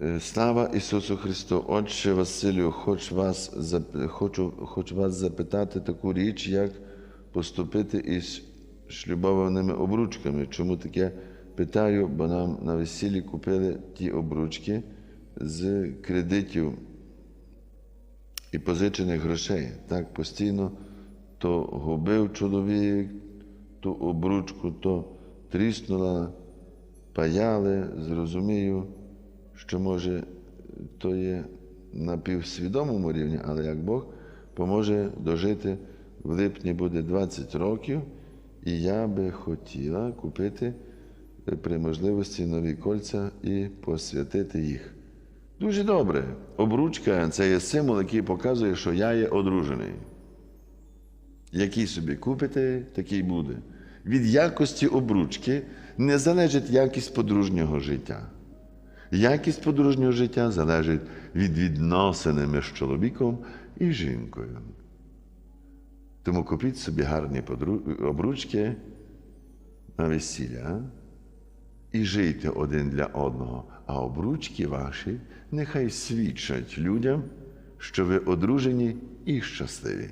Е, Слава Ісусу Христу! Отче Василю, хоч вас, хочу, хочу вас запитати таку річ, як поступити із шлюбованими обручками. Чому таке питаю? Бо нам на весіллі купили ті обручки з кредитів і позичених грошей. Так постійно то губив чоловік ту обручку, то тріснула, паяли, зрозумію, що може то є на півсвідомому рівні, але як Бог поможе дожити в липні буде 20 років, і я би хотіла купити е, при можливості нові кольця і посвятити їх. Дуже добре. Обручка це є символ, який показує, що я є одружений. Який собі купите, такий буде. Від якості обручки не залежить якість подружнього життя. Якість подружнього життя залежить від відносини між чоловіком і жінкою. Тому купіть собі гарні обручки на весілля і жийте один для одного, а обручки ваші нехай свідчать людям, що ви одружені і щасливі.